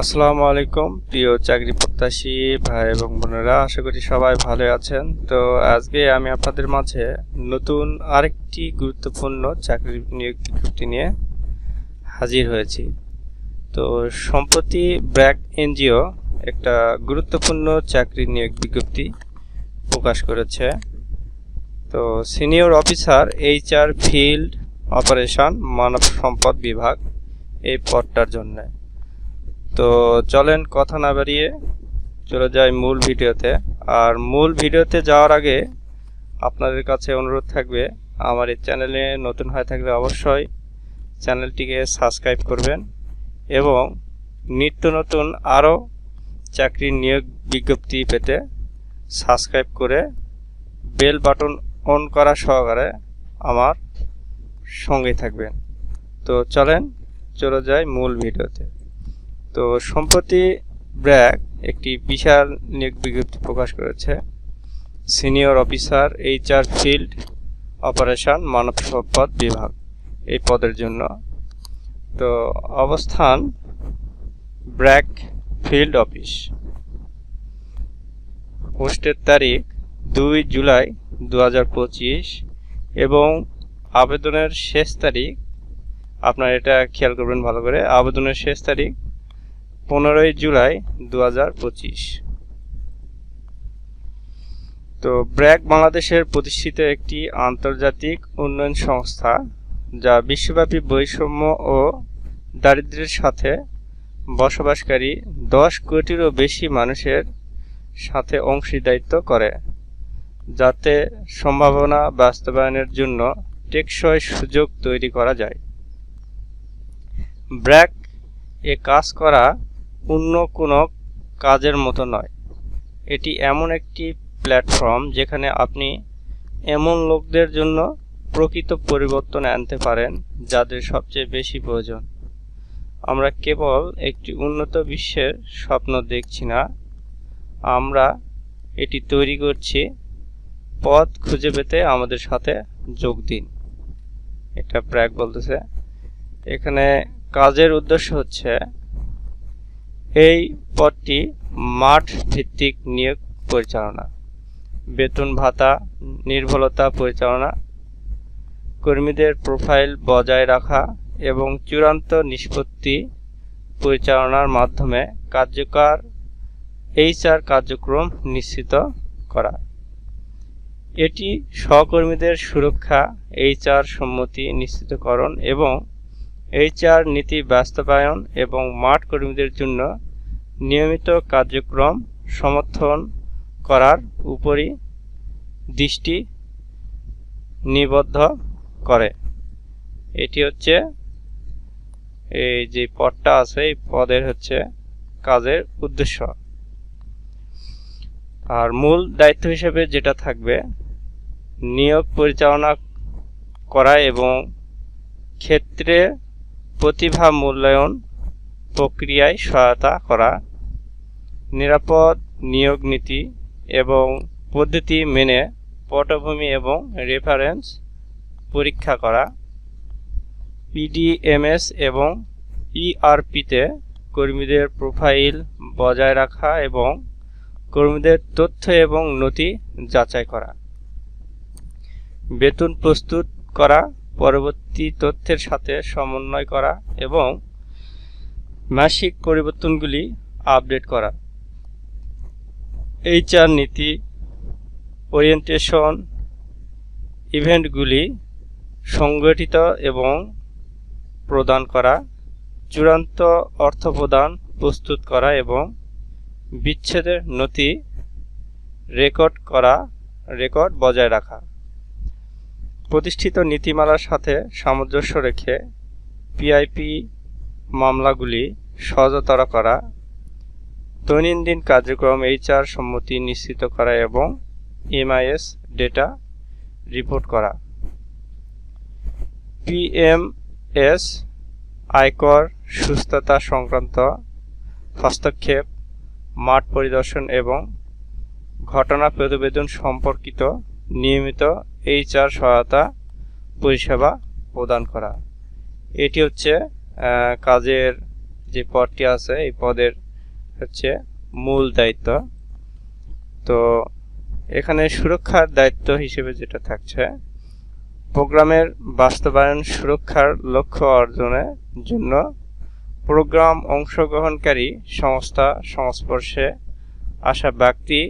আসসালামু আলাইকুম, প্রিয় চাকরি প্রত্যাশী ভাই এবং বোনেরা, আশা করি সবাই ভালো আছেন। তো আজকে আমি আপনাদের মাঝে নতুন আরেকটি গুরুত্বপূর্ণ চাকরি নিয়োগ বিজ্ঞপ্তি নিয়ে হাজির হয়েছি। তো সম্প্রতি ব্র্যাক এনজিও একটা গুরুত্বপূর্ণ চাকরি নিয়োগ বিজ্ঞপ্তি প্রকাশ করেছে। তো senior officer HR field operation, মানব সম্পদ বিভাগ এই পদটার জন্যে। তো চলেন কথা না বাড়িয়ে চলে যাই মূল ভিডিওতে। আর মূল ভিডিওতে যাওয়ার আগে আপনাদের কাছে অনুরোধ থাকবে, আমার এই চ্যানেলে নতুন হয়ে থাকলে অবশ্যই চ্যানেলটিকে সাবস্ক্রাইব করবেন এবং নিত্য নতুন আরও চাকরির নিয়োগ বিজ্ঞপ্তি পেতে সাবস্ক্রাইব করে বেল বাটন অন করা সহকারে আমার সঙ্গে থাকবেন। তো চলেন, চলে যাই মূল ভিডিওতে। তো সম্প্রতি ব্র্যাক একটি বিশাল নিয়োগ বিজ্ঞপ্তি প্রকাশ করেছে। Senior officer, HR field operation, মানব সম্পদ বিভাগ এই পদের জন্য। তো অবস্থান ব্র্যাক ফিল্ড অফিস। পোস্টের তারিখ দুই জুলাই দু হাজার পঁচিশ এবং আবেদনের শেষ তারিখ, আপনার এটা খেয়াল করবেন ভালো করে, আবেদনের শেষ তারিখ পনেরোই জুলাই দু হাজার পঁচিশ। তো ব্র্যাক বাংলাদেশের প্রতিষ্ঠিত একটি আন্তর্জাতিক উন্নয়ন সংস্থা, যা বিশ্বব্যাপী বৈষম্য ও দারিদ্র্যের সাথে বসবাসকারী দশ কোটিরও বেশি মানুষের সাথে অংশীদারিত্ব করে, যাতে সম্ভাবনা বাস্তবায়নের জন্য টেকসই সুযোগ তৈরি করা যায়। ব্র্যাক এ কাজ করা অন্য কোনো কাজের মতো নয়। এটি এমন একটি প্ল্যাটফর্ম যেখানে আপনি এমন লোকদের জন্য প্রকৃত পরিবর্তন আনতে পারেন যাদের সবচেয়ে বেশি প্রয়োজন। আমরা কেবল একটি উন্নত বিশ্বের স্বপ্ন দেখছি না। আমরা এটি তৈরি করছি পথ খুঁজে পেতে আমাদের সাথে যোগ দিন। এটা ব্র্যাক বলতেছে। এখানে কাজের উদ্দেশ্য হচ্ছে এই পদটি মাঠ ভিত্তিক নিয়োগ পরিচালনা, বেতন ভাতা নির্ভরতা পরিচালনা, কর্মীদের প্রোফাইল বজায় রাখা এবং চূড়ান্ত নিষ্পত্তি পরিচালনার মাধ্যমে কার্যকর এইচআর কার্যক্রম নিশ্চিত করা। এটি সহকর্মীদের সুরক্ষা, এইচআর সম্মতি নিশ্চিতকরণ এবং এইচআর নীতি বাস্তবায়ন এবং মাঠ কর্মীদের জন্য নিয়মিত কার্যক্রম সমর্থন করার উপরই দৃষ্টি নিবদ্ধ করে। এটি হচ্ছে এই যে পদটা আছে, এই পদের হচ্ছে কাজের উদ্দেশ্য। আর মূল দায়িত্ব হিসেবে যেটা থাকবে, নিয়োগ পরিচালনা করা এবং ক্ষেত্রে প্রতিভা মূল্যায়ন প্রক্রিয়ায় সহায়তা করা, নিরাপদ নিয়োগ নীতি এবং পদ্ধতি মেনে পটভূমি এবং রেফারেন্স পরীক্ষা করা পিডিএমএস এবং ইআরপিতে কর্মীদের প্রোফাইল বজায় রাখা এবং কর্মীদের তথ্য এবং নথি যাচাই করা, বেতন প্রস্তুত করা পরবর্তী তথ্যের সাথে সমন্বয় করা এবং মাসিক পরিবর্তনগুলি আপডেট করা। এইচআর নীতি ওরিয়েন্টেশন ইভেন্টগুলি সংগঠিত এবং প্রদান করা, চূড়ান্ত অর্থ প্রদান প্রস্তুত করা এবং বিচ্ছেদের নথি রেকর্ড করা, রেকর্ড বজায় রাখা। প্রতিষ্ঠিত নীতিমালার সাথে সামঞ্জস্য রেখে পিআইপি মামলাগুলি সহজতর করা, দৈনন্দিন কার্যক্রম এইচআর সম্মতি নিশ্চিত করা এবং এমআইএস ডেটা রিপোর্ট করা। পিএমএস আয়কর সুস্থতা সংক্রান্ত হস্তক্ষেপ, মাঠ পরিদর্শন এবং ঘটনা প্রতিবেদন সম্পর্কিত নিয়মিত এইচআর সহায়তা পরিষেবা প্রদান করা। এটি হচ্ছে কাজের যে পদটি আছে, এই পদের হচ্ছে মূল দায়িত্ব। তো এখানে সুরক্ষার দায়িত্ব হিসেবে যেটা থাকছে, প্রোগ্রামের বাস্তবায়ন সুরক্ষার লক্ষ্য অর্জনের জন্য প্রোগ্রাম অংশগ্রহণকারী সংস্থা সংস্পর্শে আসা ব্যক্তি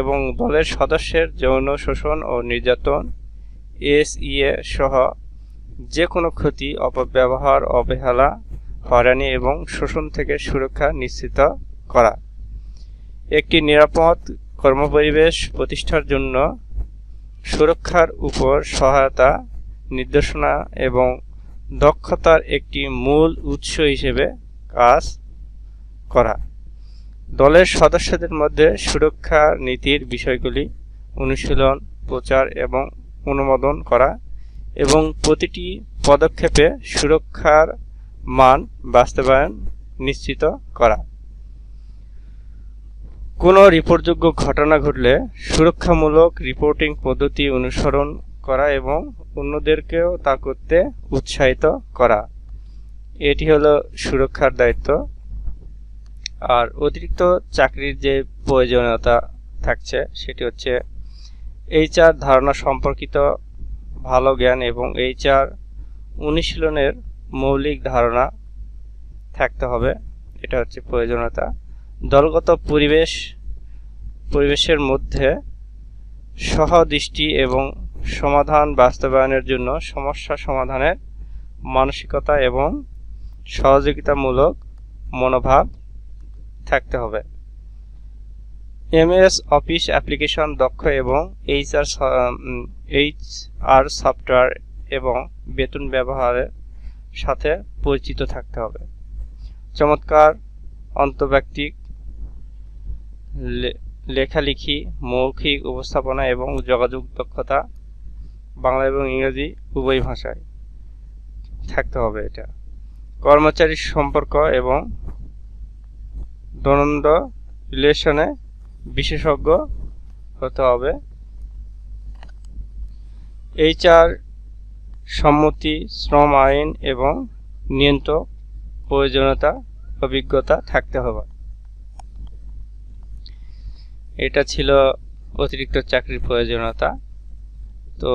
এবং দলের সদস্যের যৌন শোষণ ও নির্যাতন, এসইএ সহ যে কোনো ক্ষতি, অপব্যবহার, অবহেলা, হয়রানি এবং শোষণ থেকে সুরক্ষা নিশ্চিত করা। একটি নিরাপদ কর্মপরিবেশ প্রতিষ্ঠার জন্য সুরক্ষার উপর সহায়তা, নির্দেশনা এবং দক্ষতার একটি মূল উৎস হিসেবে কাজ করা। দলের সদস্যদের মধ্যে সুরক্ষা নীতির বিষয়গুলি অনুশীলন, প্রচার এবং অনুমোদন করা এবং প্রতিটি পদক্ষেপে সুরক্ষার মান বাস্তবায়ন নিশ্চিত করা। কোনো রিপোর্টযোগ্য ঘটনা ঘটলে সুরক্ষামূলক রিপোর্টিং পদ্ধতি অনুসরণ করা এবং অন্যদেরকেও তা করতে উৎসাহিত করা। এটি হলো সুরক্ষার দায়িত্ব। আর অতিরিক্ত চাকরির যে প্রয়োজনীয়তা থাকছে, সেটি হচ্ছে এইচআর ধারণা সম্পর্কিত ভালো জ্ঞান এবং এইচআর অনুশীলনের মৌলিক ধারণা থাকতে হবে। এটা হচ্ছে প্রয়োজনীয়তা। দলগত পরিবেশ, পরিবেশের মধ্যে সহদৃষ্টি এবং সমাধান বাস্তবায়নের জন্য সমস্যা সমাধানের মানসিকতা এবং সহযোগিতামূলক মনোভাব থাকতে হবে। এমএস অফিস অ্যাপ্লিকেশন দক্ষ এবং এইচআর এইচ আর সফটওয়্যার এবং বেতন ব্যবহারের সাথে পরিচিত থাকতে হবে। চমৎকার অন্তর্ব্যক্তিক লেখালেখি, মৌখিক উপস্থাপনা এবং যোগাযোগ দক্ষতা বাংলা এবং ইংরেজি উভয় ভাষায় থাকতে হবে এটা। কর্মচারীর সম্পর্ক এবং দনন্দ রিলেশনে বিশেষজ্ঞ হতে হবে। এইচআর সম্মতি, শ্রম আইন এবং নিয়ন্ত্রক প্রয়োজনীয়তা, অভিজ্ঞতা থাকতে হবে। এটা ছিল অতিরিক্ত চাকরির প্রয়োজনীয়তা। তো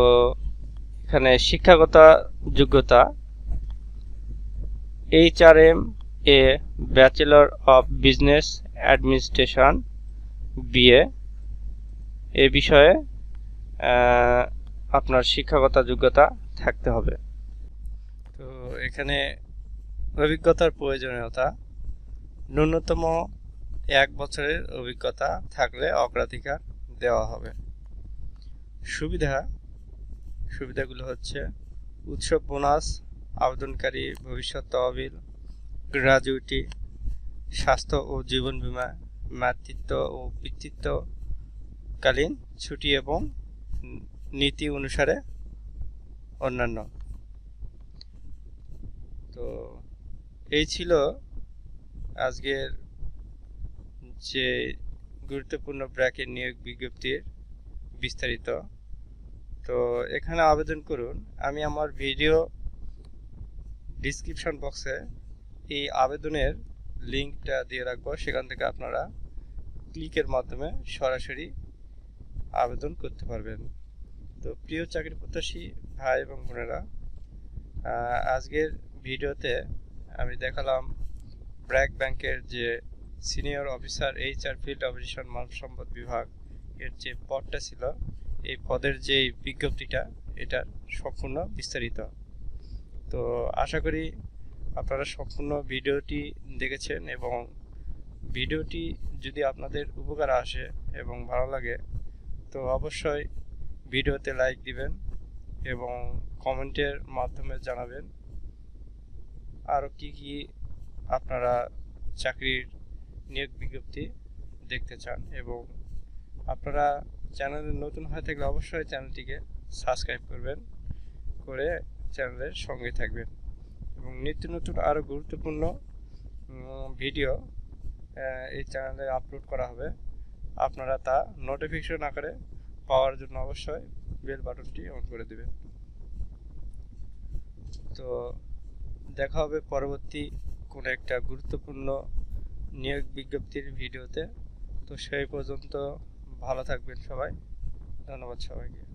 এখানে শিক্ষাগত যোগ্যতা H R M A Bachelor of Business Administration BA এ বিষয়ে আপনার শিক্ষাগত যোগ্যতা থাকতে হবে। তো এখানে অভিজ্ঞতার প্রয়োজনীয়তা, ন্যূনতম এক বছরের অভিজ্ঞতা থাকলে অগ্রাধিকার দেওয়া হবে। সুবিধা, সুবিধাগুলো হচ্ছে, উৎসব বোনাস, আবেদনকারী ভবিষ্যৎ তহবিল গ্রাজুইটি, স্বাস্থ্য ও জীবন বিমা, মাতৃত্ব ও পিতৃত্বকালীন ছুটি এবং নীতি অনুসারে অন্যান্য। তো, এই ছিল আজকের যে গুরুত্বপূর্ণ ব্র্যাকের নিয়োগ বিজ্ঞপ্তির বিস্তারিত। তো, এখানে আবেদন করুন। আমি আমার ভিডিও ডিসক্রিপশন বক্সে এই আবেদনের লিঙ্কটা দিয়ে রাখব। সেখান থেকে আপনারা ক্লিকের মাধ্যমে সরাসরি আবেদন করতে পারবেন। তো প্রিয় চাকরি প্রত্যাশী ভাই এবং বোনেরা আজকের ভিডিওতে আমি দেখালাম ব্র্যাক ব্যাংকের যে senior officer, HR field operation মানব সম্পদ বিভাগ এর যে পদটা ছিল, এই পদের যে বিজ্ঞপ্তিটা এটা সম্পূর্ণ বিস্তারিত। তো আশা করি আপনারা সম্পূর্ণ ভিডিওটি দেখেছেন এবং ভিডিওটি যদি আপনাদের উপকার আসে এবং ভালো লাগে, তো অবশ্যই ভিডিওতে লাইক দিবেন এবং কমেন্টের মাধ্যমে জানাবেন আরও কি কি আপনারা চাকরির নিয়োগ বিজ্ঞপ্তি দেখতে চান এবং আপনারা চ্যানেলে নতুন হয়ে থাকলে অবশ্যই চ্যানেলটিকে সাবস্ক্রাইব করবেন, করে চ্যানেলের সঙ্গে থাকবেন। এবং নিত্য নতুন আরও গুরুত্বপূর্ণ ভিডিও এই চ্যানেলে আপলোড করা হবে। আপনারা তা নোটিফিকেশন আকারে পাওয়ার জন্য অবশ্যই বেল বাটনটি অন করে দেবেন। তো দেখা হবে পরবর্তী কোনো একটা গুরুত্বপূর্ণ নিয়োগ বিজ্ঞপ্তির ভিডিওতে তো সেই পর্যন্ত ভালো থাকবেন সবাই। ধন্যবাদ সবাইকে।